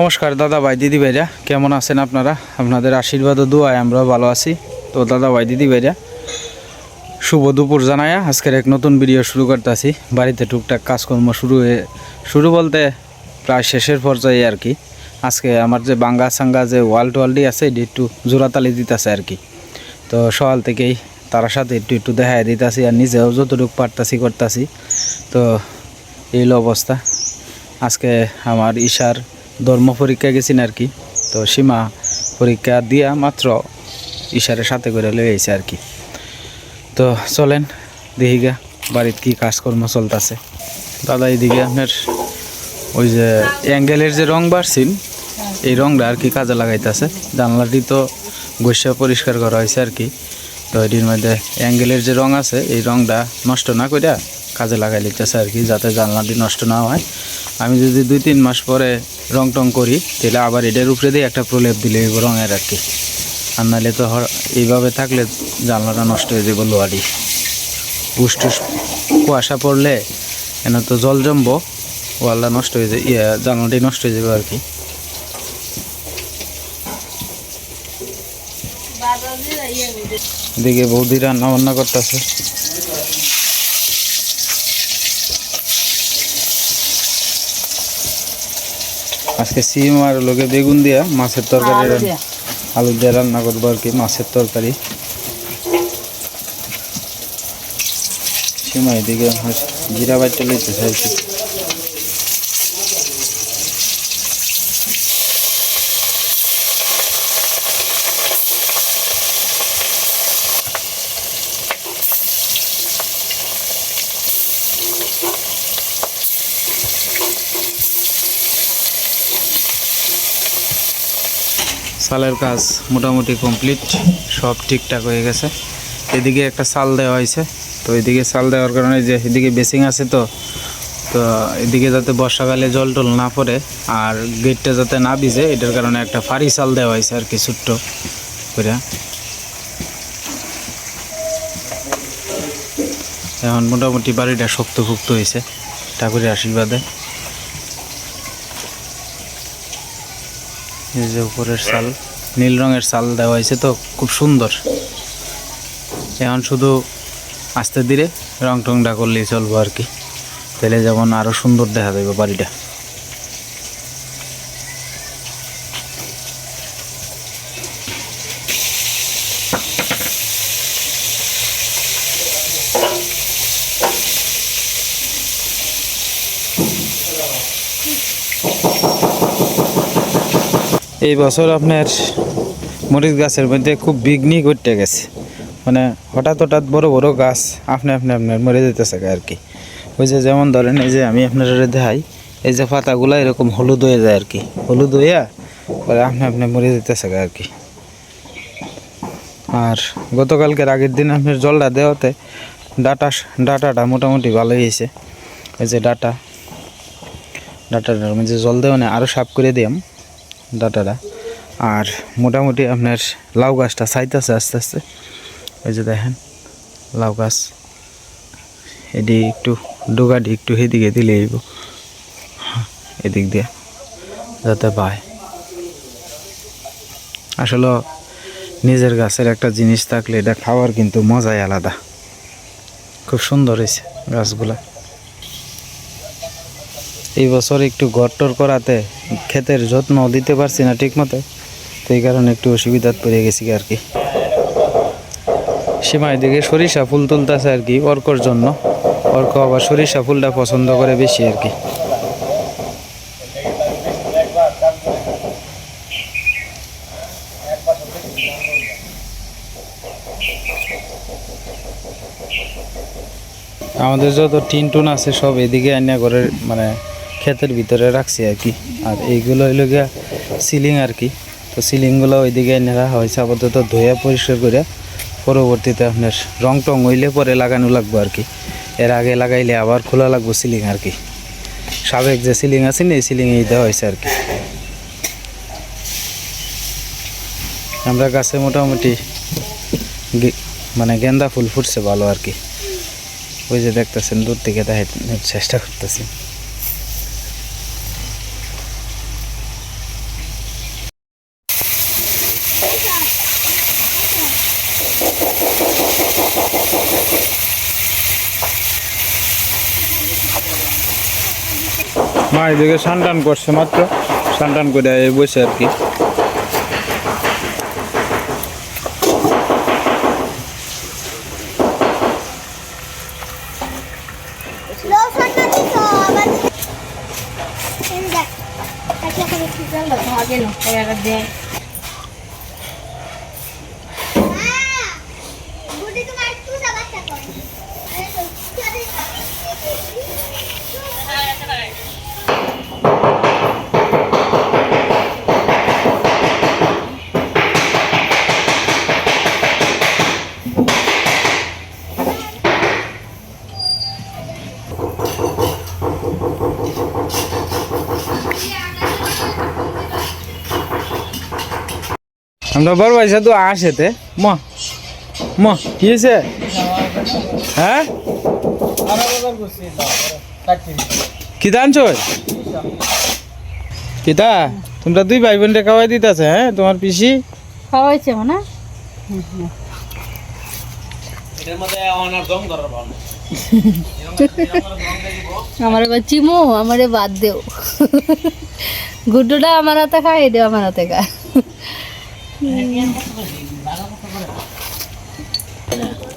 নমস্কার দাদা ভাই, দিদি ভাইরা, কেমন আছেন আপনারা? আপনাদের আশীর্বাদ ও দোয়ায় আমরা ভালো আছি। তো দাদা ভাই, দিদি ভাইরা, শুভ দুপুর জানায়া। আজকের এক নতুন ভিডিও শুরু করতেছি। বাড়িতে টুকটাক কাজকর্ম শুরু হয়ে, শুরু বলতে প্রায় শেষের পর্যায়ে আর কি। আজকে আমার যে বাঙ্গা সাঙ্গা যে ওয়াল টোয়ালটি আছে, এটি একটু জোড়াতালি দিতেছে আর কি। তো সকাল থেকেই তার সাথে একটু একটু দেখা দিতেছি আর নিজেও যতটুকু পারতাছি করতাছি। তো এই অবস্থা। আজকে আমার ঈশার ধর্ম পরীক্ষা গেছি আর কি। তো সীমা পরীক্ষা দিয়া মাত্র ঈশারের সাথে করে আইছে আর কি। তো চলেন দেহিগা বাড়িতে কি কাজকর্ম চলতেছে। দাদা এইদিকে আপনার ওই যে অ্যাঙ্গেলের যে রং বাড়ছেন, এই রংটা আর কি কাজে লাগাইতেছে। জানলাটি তো গৈসা পরিষ্কার করা হয়েছে আর কি। তো এটির মধ্যে অ্যাঙ্গেলের যে রং আছে, এই রংটা নষ্ট না কইরা কাজে লাগাই লিতেছে আর কি, যাতে জানলাটি নষ্ট না হয়। আমি যদি দুই তিন মাস পরে রং টং করি, তাহলে আবার এটার উপরে দিয়ে একটা প্রলেপ দিলে রঙের আর কি। আর নাহলে তো এইভাবে থাকলে জানলাটা নষ্ট হয়ে যাবে লোহাটি উষ্টুস কুয়াশা পড়লে এনে তো জল জমবো, ওয়ালটা নষ্ট হয়ে যায় ইয়ে জানলাটি নষ্ট হয়ে যাবে আর কি। এদিকে বৌদি রান্না বান্না করতেছে। আজকে সিম আর লোকে বেগুন দিয়া মাছের তরকারি আলু দিয়ে। রান্না করব আর কি মাছের তরকারি। সিমাই এদিকে আমার জিরা বাইটটা লইতেছে আর কি। সালের কাজ মোটামুটি কমপ্লিট, সব ঠিকঠাক হয়ে গেছে। এদিকে একটা সাল দেওয়া হয়েছে, তো এদিকে সাল দেওয়ার কারণে যে এদিকে বেসিং আছে তো তো এদিকে যাতে বর্ষাকালে জল টল না পড়ে আর গেটটা যাতে না ভিজে, এটার কারণে একটা ফারি সাল দেওয়া হয়েছে আর কি ছোট্ট করে এখন মোটামুটি বাড়িটা শক্ত শক্তভুক্ত হয়েছে, ঠাকুরের আশীর্বাদে। এই যে উপরের সাল নীল রঙের সাল দেওয়া হয়েছে তো, খুব সুন্দর। এখন শুধু আস্তে ধীরে রং টংটা করলেই চলবো আর কি। তাহলে যেমন আরও সুন্দর দেখা যাবে বাড়িটা। এই বছর আপনার মরিচ গাছের মধ্যে খুব বিঘ্নি করতে গেছে। মানে হঠাৎ হঠাৎ বড় বড় গাছ আপনি আপনি আপনার মরে যেতেছে আর কি। ওই যে যেমন ধরেন এই যে আমি আপনার দেখাই, এই যে পাতাগুলো এরকম হলুদ হয়ে যায় আর কি। হলুদ হইয়া পরে আপনি আপনি মরে যেতেছে আর কি। আর গতকালকের আগের দিন আপনার জলটা দেওয়াতে ডাটা, ডাটাটা মোটামুটি ভালোই হয়েছে। এই যে ডাটা, ডাটাটার মধ্যে জল দেওয়া নেই আরও সাফ করে দিলাম ডাটাটা। আর মোটামুটি আপনার লাউ গাছটা চাইতেছে আস্তে আস্তে। ওই যে দেখেন, লাউ গাছ। এদি একটু ডোগাটি একটু সেদিকে দিলে এইব এদিক দিয়ে যাতে পায়। আসলে নিজের গাছের একটা জিনিস থাকলে এটা খাওয়ার কিন্তু মজাই আলাদা। খুব সুন্দর হয়েছে গাছগুলা। এই বছর একটু গট্টর করাতে ক্ষেতের যত্ন দিতে পারছি না ঠিক মতো তো এই কারণে একটু অসুবিধাত পড়ে গেছি আর কি। সীমায় দিকে সরিষা ফুল তুলতেছে আর কি অর্কর জন্য। অর্ক আবার সরিষা ফুলটা পছন্দ করে বেশি আর কি। আমাদের যত টিন টুন আছে সব এদিকে আইনা করে মানে ক্ষেতের ভিতরে রাখছি আর কি। আর এইগুলো হইল গিয়া সিলিং আর কি। তো সিলিংগুলো ওইদিকে রাখা হয়েছে আপাতত ধুয়ে পরিষ্কার করে। পরবর্তীতে আপনার রং টং হইলে পরে লাগানো লাগবো আর কি। এর আগে লাগাইলে আবার খোলা লাগবো সিলিং আর কি। সাবেক যে সিলিং আছে না, এই সিলিংয়েই দেওয়া হয়েছে আর কি। আমরা গাছে মোটামুটি মানে গেন্দা ফুল ফুটছে ভালো আর কি। ওই যে দেখতেছেন, দূর থেকে দেখার চেষ্টা করতেছি। মা এদিকে সানটান করছে মাত্র। সানটান করে এই বসে আর কি। ভাগে না করে দে। আমরা বড় ভাই তো আসেতে। ম ম কি হয়েছে? হ্যাঁ? কি দানছ কিতা? তোমরা দুই ভাই বোন খাওয়াই দিতেছে হ্যাঁ তোমার পিসি? খাওয়াইছে মানে? আমার এবার চিমো আমারে বাদ দেও। গুড্ডুটা আমার হাতে খাই দেও আমার হাতে খা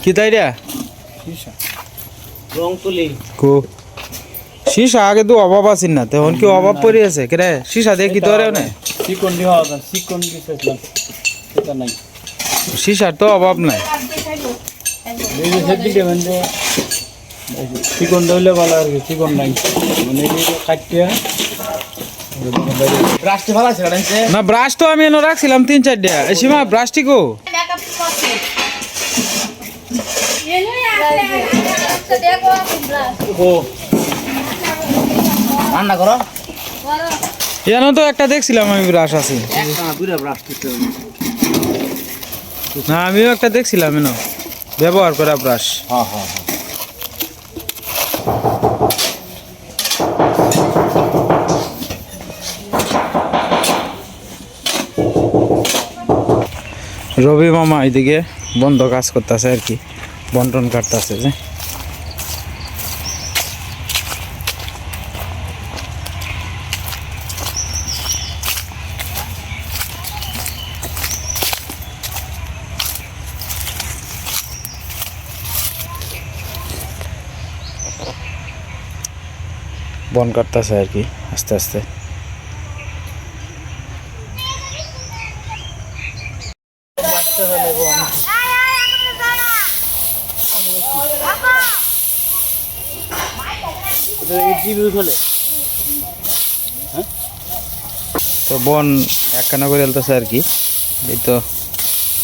কিতাই রে রং? কো। সীসা, আগে তো না, তখন কি অভাব পড়ে আছে? কেরে সীসা দিয়ে কি তোরে না সীসার তো অভাব নাই। চিকন দিলে ভালো আর কি, চিকন নাই। মানে এই যে কাটতে রাষ্ট্রে ভালো আছে কারণছে না ব্রাশ তো আমি এনে রাখছিলাম তিন চারটা। সীমা ব্রাশটি ও। রান্না করো। এনে তো একটা দেখছিলাম আমি ব্রাশ আছে। না আমিও একটা দেখছিলাম এনে। ব্যবহার করা ব্রাশ হ্যাঁ হ্যাঁ। রবি মামা এদিকে বন্ধ কাজ করতেছে আর কি, বন্টন কাটতেছে যে। বন কাটতেছে আর কি, আস্তে আস্তে। তো বন একখানা করে এলতেছে আর কি। এই তো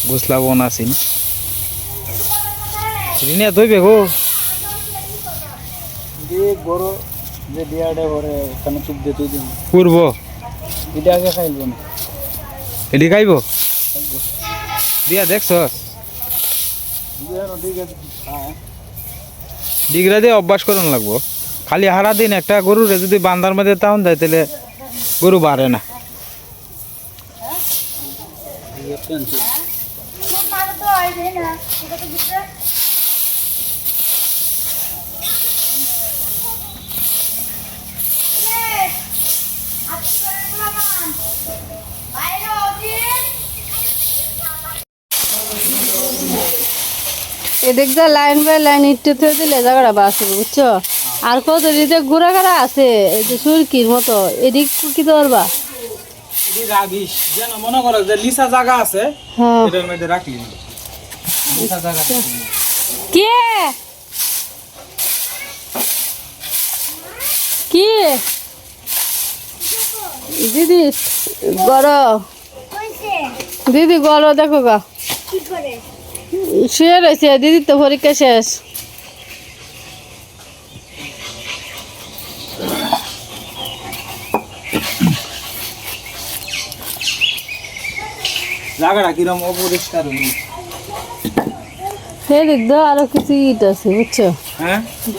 গুসলা বন আছেন। রিনিয়া ধইবে গো। বড় যে বিয়াটা করে এখানে চুপ দিয়ে তুই দিন পূর্ব। এটা আগে খাইব না এটি খাইব? দিয়া দেখছ? হ্যাঁ। ডিগরা দিয়ে অভ্যাস করুন লাগবো। খালি হারা দিন একটা গরুরে যদি বান্দার মধ্যে তাহন দেয় তাহলে গরু বাড়ে না। এদিক যা লাইন বাই লাইন ইটে থয়ে দিলে জায়গাটা বাঁচবে, বুঝছ? আর কত দিতে ঘুরা ঘাড়া আছে এই যে সুরকির মতো এদিক কি ধরবা? মনে করো যে লিসা জায়গা আছে হ্যাঁ। এটার মধ্যে রাখলি। লিসা জায়গা কে? কি? দিদি গড়। কইছে দিদি গড় দেখো গা। কি করে? শুয়ে রয়েছে দিদি তো পরীক্ষা শেষ। জায়গাটা কিরম অপরিষ্কার? তো আরও কিছু ইট আছে বুঝছ? হ্যাঁ?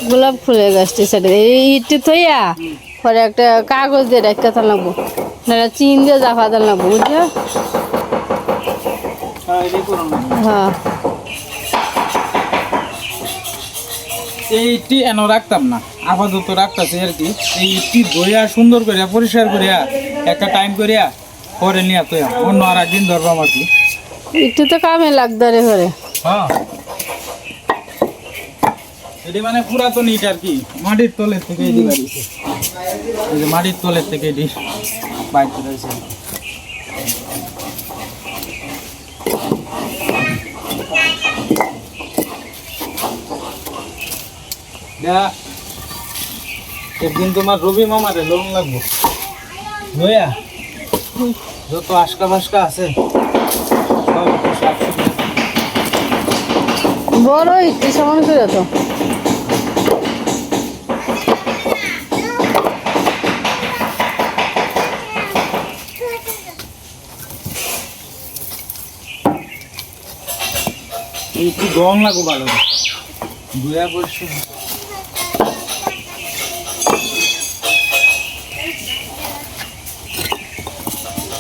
গোলাপ ফুলের গাছটি সাইডে। এই ইটটি থইয়া পরে একটা কাগজ দিয়ে লাগবো। না চিন দিয়ে জাফা দেন লাগবো বুঝছ? হ্যাঁ হ্যাঁ। এইটি এনে রাখতাম না আপাতত রাখতেছি আর কি। এই ইটটি ধরিয়া সুন্দর করিয়া পরিষ্কার করিয়া একটা টাইম করিয়া পরে নিয়ে তো অন্য আর একদিন ধরবাম আর কি। একটু তো কামে লাগতো রে ঘরে। হ্যাঁ। এটি মানে পুরাতন ইট আর কি মাটির তলের থেকে এটি বাড়িছে এই যে মাটির তলের থেকে এটি একদিন তোমার রবি মামারে লোন লাগবো। লইয়া যত আশকা বাসকা আছে বড় একটু সমান করে তো। একটু গরম লাগবো ভালো? ধুয়া পড়ছে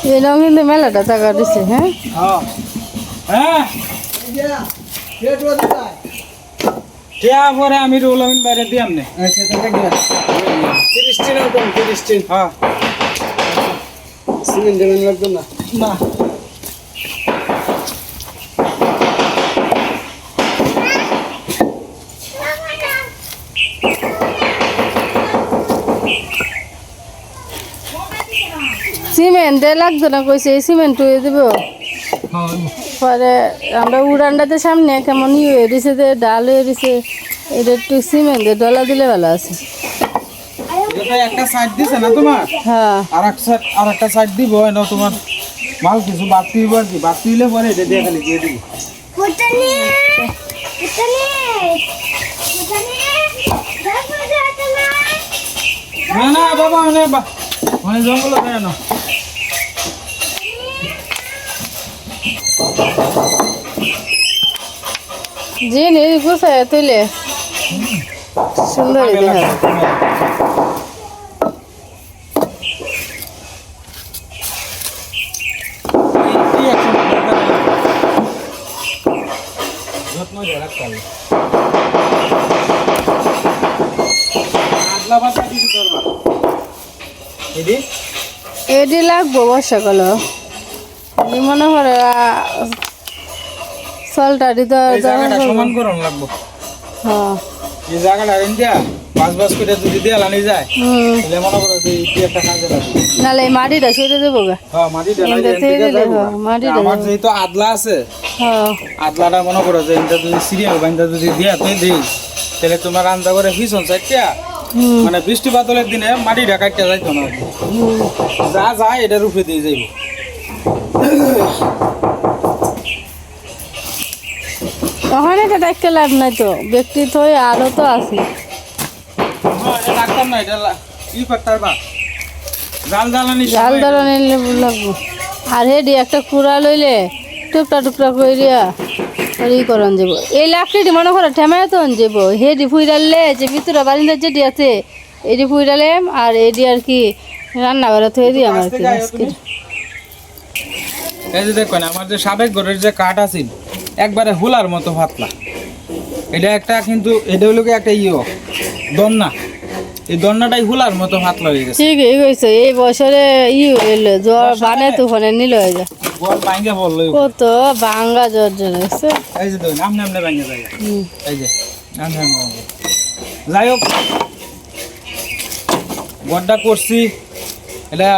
এরকম কিন্তু মেলাটা টাকা দিছে হ্যাঁ? হ্যাঁ। হ্যাঁ? পরে আমি রোল আমিন বাইরে দিয়াম নে। তিরিশ টিন কম তিরিশ টিন। হ্যাঁ। সিমেন্ট দেবেন লাগতো না? না। সিমেন্ট দে লাগতো না কইছে এই সিমেন্ট হয়ে দেবো। পরে আমরা উড়ানটাতে সামনে কেমন ই হয়ে দিছে যে ডাল হয়ে দিছে এটা একটু সিমেন্ট দিয়ে ডলা দিলে ভালো আছে। একটা সাইড দিছে না তোমার? হ্যাঁ। আর এক সাইড আর একটা সাইড দিব না তোমার মাল কিছু বাড়তি হইব আর কি। বাড়তি হইলে পরে এটা দিয়ে খালি দিয়ে দিবি। ফুটানি ফুটানি ফুটানি দেখো যাতে না না না বাবা মানে মানে জঙ্গল বাতা কিছু করবা। এদি? এডি লাগবো বর্ষাকাল মনে করে তো এই জায়গাটা সমান করন লাগবো। হ্যাঁ। এই জায়গাটা দিয়া বাস বাস করে যদি দিয়া লানি যায় তাহলে মনে করো যে ইটি একটা কাজে লাগবে এই মাটিটা সরে দেবো গা। হ্যাঁ মাটি ঢালাই এনটা দিয়ে থেকে এনদিকে দিলে যাইবো। হয়, মাটি আমার যেহেতু আদলা আছে হ্যাঁ। আদলাটা মনে করো যে এটা যদি সিরিয়াল বাইন্দা যদি দিয়া তুই দিই তাহলে তোমার আন্দা করে সাইডটা হুম। মানে বৃষ্টি বাদলের দিনে মাটি ঢাকাইতে যাইতো না। যা যায় এটার উপরে দিয়ে যাইব। ওখানে এটা দেখতে লাভ নাই তো। ব্যক্তি তো আরও তো আছে। এটা জাল নিলে লাগবো। আর হেডি একটা কুড়া লইলে টুকরা টুকরা আর ই করন যাব। এই লাকড়িটি মনে করো ঠেমায় তো যাব। হেডি ফুইরালে যে ভিতরে বারিন্দার যেটি আছে এডি ফুইরালে আর এডি আর কি রান্না করে থয়ে দিই আমার কি। এই যে দেখো না আমার যে সাবেক ঘরের যে কাঠ আছিল একবারে হুলার মতো পাতলা। এটা একটা কিন্তু এটা হলো একটা ইয়ে দন্না। এই দন্নাটাই হুলার মতো পাতলা হয়ে গেছে। ঠিকই কইছো এই বছরে ই হইল জ্বর বানে তুফানে নিল হয়ে যায় বল ভাঙ্গে বলল কত ভাঙ্গা জ্বর জ্বর হয়েছে এই যে দেখুন আমনে আমনে ভাঙ্গে যায়। এই যে আমনে আমনে যাই হোক গড্ডা করছি। এটা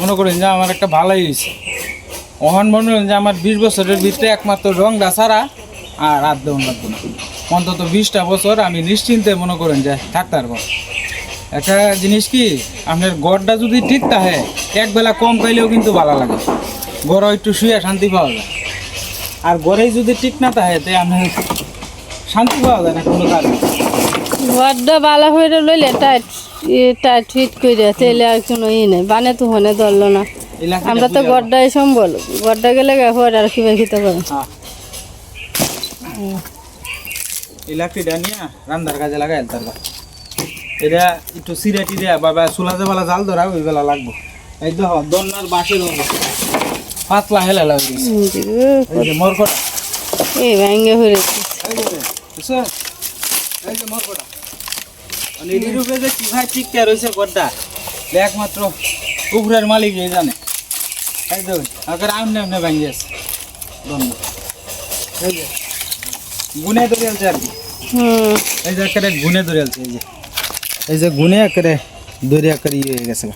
মনে করেন যে আমার একটা ভালোই হয়েছে। ওখান মনে যে আমার বিশ বছরের ভিতরে একমাত্র রংটা ছাড়া আর রাত দেওয়ান লাগবে না অন্তত বিশটা বছর আমি নিশ্চিন্তে মনে করেন যে থাকতে পারব। একটা জিনিস কি, আপনার গড়টা যদি ঠিক থাকে একবেলা কম পাইলেও কিন্তু ভালো লাগে। গড় একটু শুয়ে শান্তি পাওয়া যায়। আর গড়েই যদি ঠিক না থাকে, তে আপনার শান্তি পাওয়া যায় না কোনো কাজ বড্ড বালা হয়ে লইলে টাইট টাইট ফিট করে তেলে আর কোনো ই নেই। বানে তুফানে ধরলো না। আমরা তো গড্ডাই সম্বল। গড্ডা গেলে হওয়ার আর কিবা খেতে পারো এই লাকড়িটা নিয়ে রান্নার কাজে লাগাই তার এটা একটু সিরে টিরে বা চুলা যে বেলা জাল ধরা ওই বেলা লাগবো। এই দেখো দন্নার বাঁশের। পাতলা হেলা লাগবে। এই যে মরকটা। এই ভেঙ্গে হয়ে? এই যে মরকটা। মানে এটির উপরে যে কীভাবে টিকা রয়েছে গড্ডা একমাত্র পুকুরের মালিক এই জানে? এই দেখুন আগে আমনে আমনে ভাঙিয়ে আছে বন্ধ। এই যে গুনে ধরে আছে আর কি। হুম। এই যে একেবারে গুনে ধরে আছে এই যে। এই যে গুনে একেবারে ধরে একেবারে ইয়ে হয়ে গেছে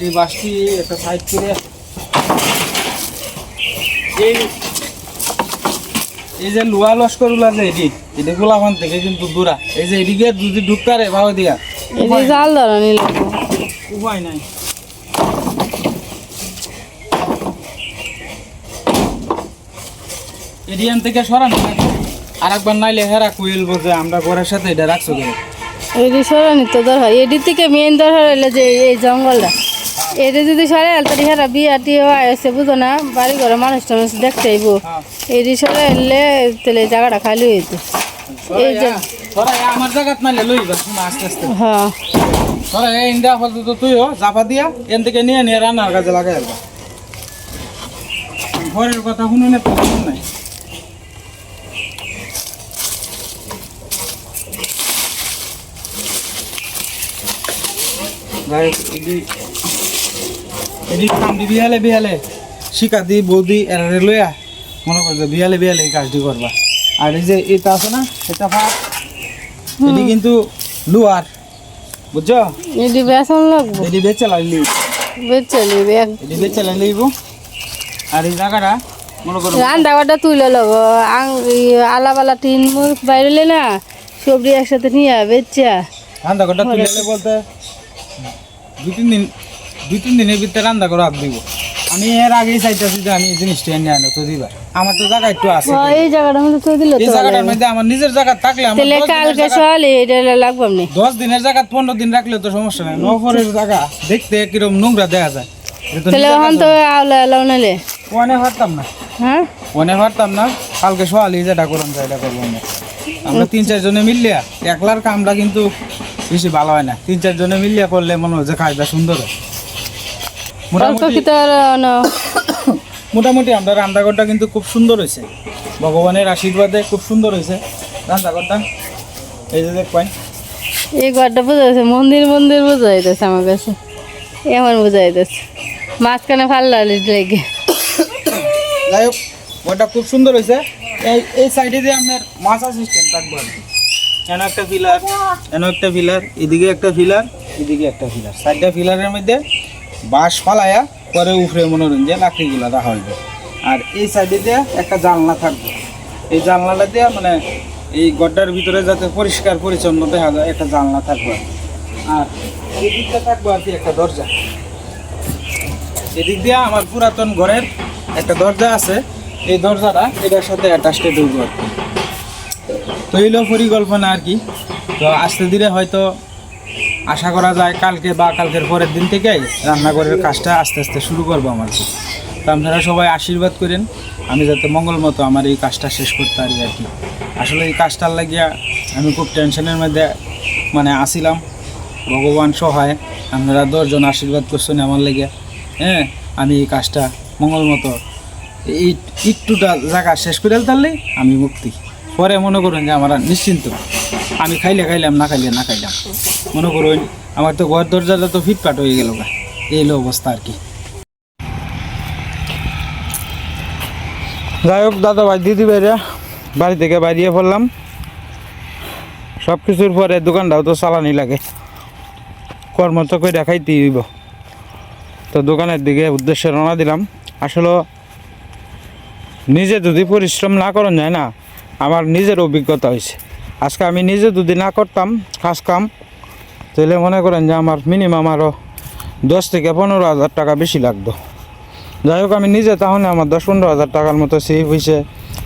এই বাসটি একটা সাইড করে এই এই যে লস্করগুলা যে এটি এটা গোলাপান থেকে কিন্তু দূরা এই যে এদিকে যদি ঢুকতারে ভাবে দিয়া। এই যে জাল ধরানি লাগবো উপায় নাই। এডিয়ান থেকে সরানো। আর একবার নাইলে হেরা কুইল বলতে আমরা ঘরের সাথে এটা রাখছো কেন? এটি সরানি তো দরকার এটির থেকে মেন দরকার হইলে যে এই জঙ্গলটা। এটা যদি সরে তাহলে হেরা বিয়া টিয়া আছে বুঝো না বাড়ি ঘরে মানুষ টানুষ দেখতে আইব। এটি সরে এলে তাহলে জায়গাটা খালি হইতো এই যে আমার জায়গাত নাইলে লইবা আস্তে আস্তে। হ্যাঁ। সরাই এই ইন্দা ফল তো তুইও জাপা দিয়া এন থেকে নিয়ে নিয়ে রান্নার কাজে লাগাই আলবা ঘরের কথা শুনে না নাই। যাই এদি- এদি বিহালে বিহালে শিকা দি বৌদি এরারে লইয়া মনে করছে বিহালে বিহালে এই কাজটি করবা। আর এই যে এটা আছে না এটা ভাত এটি কিন্তু লুয়ার বুঝছ? এটি বেসন লাগবো। এটি বেচে লাগলি বেচে নিবে এটি বেচে লাগলিব আর এই জায়গাটা মনে করো রান্না বাটা তুলে লব। আলা বালা টিন মুখ বাইরে না সবজি একসাথে নিয়ে বেচা। রান্না ঘরটা তুলে বলতে দুই তিন দিন দুই তিন দিনের ভিতরে রান্না করে হাত দিব। আমি এর আগেই চাইতেছি যে আমি এই জিনিসটা এনে আনো তো দিবার আমার তো জায়গা একটু আছে। এই জায়গাটা মধ্যে তো দিল এই জায়গাটার মধ্যে আমার নিজের জায়গা থাকলে আমার তাহলে কালকে সকালে এটা লাগবে না দশ দিনের জায়গা পনেরো দিন রাখলে তো সমস্যা নাই। নফরের জায়গা দেখতে কীরকম নোংরা দেখা যায়। তাহলে ওখান তো আওলা এলাও নালে। ওখানে পারতাম না। হ্যাঁ? ওখানে পারতাম না কালকে সকালে যেটা করুন এটা করব আমরা। আমরা তিন চার জনে মিললিয়া একলার কামটা কিন্তু বেশি ভালো হয় না। তিন চার জনে মিলিয়া করলে মনে হয় যে কাজটা সুন্দর হয়। মোটামুটি আমরা রান্নাঘরটা কিন্তু খুব সুন্দর হয়েছে। ভগবানের আশীর্বাদে খুব সুন্দর হয়েছে। রান্নাঘরটা এই যে দেখ পাই এই ঘরটা বোঝা যাচ্ছে মন্দির মন্দির বোঝা যাইতেছে আমার কাছে। এমন বোঝা যাইতেছে মাঝখানে ভালো লেগে। যাই হোক ঘরটা খুব সুন্দর হয়েছে। এই এই সাইডে দিয়ে আপনার মাছা সিস্টেম থাকবে আর কি। এন একটা পিলার এন একটা পিলার এদিকে একটা পিলার এদিকে একটা পিলার সাইডটা পিলারের মধ্যে বাঁশ ফালায়া পরে উপরে মনোরঞ্জন লাকড়িগুলো রাখা হইবে। আর এই সাইডে দিয়ে একটা জানলা থাকবে। এই জানলাটা দিয়ে মানে এই গড্ডার ভিতরে যাতে পরিষ্কার পরিচ্ছন্ন দেখা যায়, একটা জানলা থাকবে। আর এদিকটা দিকটা থাকবে আর কি একটা দরজা। এদিক দিয়ে আমার পুরাতন ঘরের একটা দরজা আছে। এই দরজাটা এটার সাথে অ্যাটাচড ঢুকবো তো এইলো পরিকল্পনা আর কি। তো আস্তে ধীরে হয়তো আশা করা যায় কালকে বা কালকের পরের দিন থেকেই রান্নাঘরের কাজটা আস্তে আস্তে শুরু করব আমার তো আপনারা সবাই আশীর্বাদ করেন, আমি যাতে মঙ্গল মতো আমার এই কাজটা শেষ করতে পারি আর কি। আসলে এই কাজটার লাগিয়া আমি খুব টেনশনের মধ্যে মানে আসিলাম ভগবান সহায়, আপনারা দশজন আশীর্বাদ করছেন আমার লেগে হ্যাঁ আমি এই কাজটা মঙ্গল মতো এই একটুটা জায়গা শেষ করে তাহলে আমি মুক্তি। পরে মনে করুন যে আমার নিশ্চিন্ত। আমি খাইলে খাইলাম, না খাইলে না খাইলাম। মনে করুন, আমার তো ঘর দরজাটা তো ফিটফাট হয়ে গেল গা। এই অবস্থা আর কি। যাই হোক, দাদা ভাই, দিদি ভাইরা, বাড়ি থেকে বাইরিয়ে পড়লাম। সব কিছুর পরে দোকানটাও তো চালানি লাগে। কর্ম তো করে দেখাইতেই হইব। তো দোকানের দিকে উদ্দেশ্যে রওনা দিলাম। আসলে নিজে যদি পরিশ্রম না করন যায় না, আমার নিজের অভিজ্ঞতা হয়েছে। আজকে আমি নিজে যদি না করতাম কাজ কাম। তাহলে মনে করেন যে আমার মিনিমাম আরও দশ থেকে পনেরো হাজার টাকা বেশি লাগতো। যাই হোক, আমি নিজে তাহলে আমার দশ পনেরো হাজার টাকার মতো সেভ হয়েছে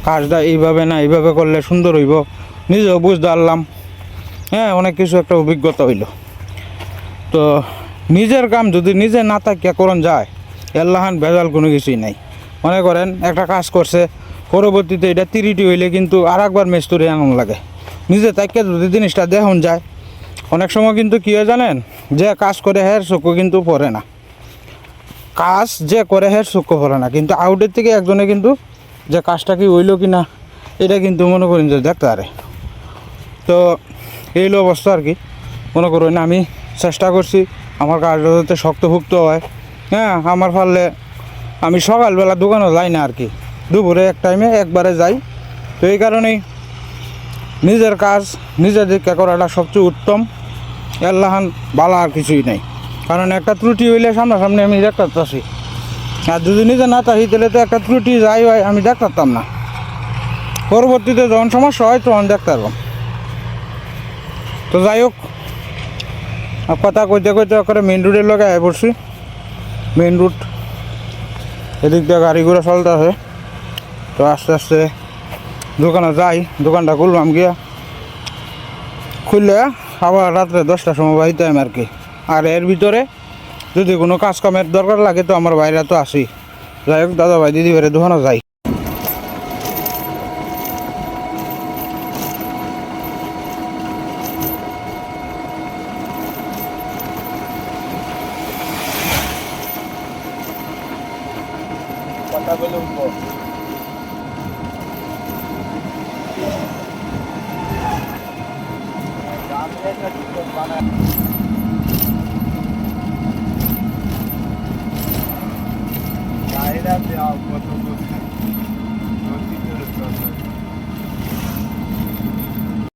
কাজটা এইভাবে না এইভাবে করলে সুন্দর হইব। নিজেও বুঝতে পারলাম। হ্যাঁ অনেক কিছু একটা অভিজ্ঞতা হইল। তো নিজের কাম যদি নিজে না থাকিয়া করন যায়, এল্লাহান ভেজাল কোনো কিছুই নাই। মনে করেন একটা কাজ করছে, পরবর্তীতে এটা তিরিটি হইলে কিন্তু আর একবার মেস্তরি আনন্দ লাগে। নিজে তাকে যদি জিনিসটা দেখুন যায়। অনেক সময় কিন্তু কী জানেন? যে কাজ করে হ্যাঁ চোখও কিন্তু পড়ে না। কাজ যে করে হ্যাঁ সূক্ষ্ম করে না। কিন্তু আউটের থেকে একজনে কিন্তু যে কাজটা কি হইল কি না, এটা কিন্তু মনে করেন যে দেখতে পারে তো এই অবস্থা আর কি। মনে করুন আমি চেষ্টা করছি, আমার কাজ যাতে শক্তভুক্ত হয়। হ্যাঁ আমার পারলে আমি সকালবেলা দোকানে যাই না আর কি। দুপুরে এক টাইমে একবারে যাই। তো এই কারণেই নিজের কাজ, নিজের দিকে করাটা সবচেয়ে উত্তম। আল্লাহান বালা আর কিছুই নাই। কারণ একটা ত্রুটি হইলে সামনাসামনি আমি দেখতে পাচ্ছি আর যদি নিজে না থাকি তাহলে তো একটা ত্রুটি যাই হয় আমি দেখতাম না। পরবর্তীতে যখন সমস্যা হয়, তখন দেখতে পারব। তো যাই হোক কথা কইতে কইতে করে মেন রোডের লগে আয় পড়ছি। মেন রুট এদিক দিয়ে গাড়ি ঘোড়া চলতে আছে তো আস্তে আস্তে দোকানে যাই, দোকানটা খুললাম গিয়া। খুললে আবার রাত্রে দশটার সময় বাড়িতে আমি আর কি। আর এর ভিতরে যদি কোনো কাজকামের দরকার লাগে তো আমার বাইরে তো আসি। যাই হোক দাদা ভাই দিদি ভাইয়ের দোকানে যাই।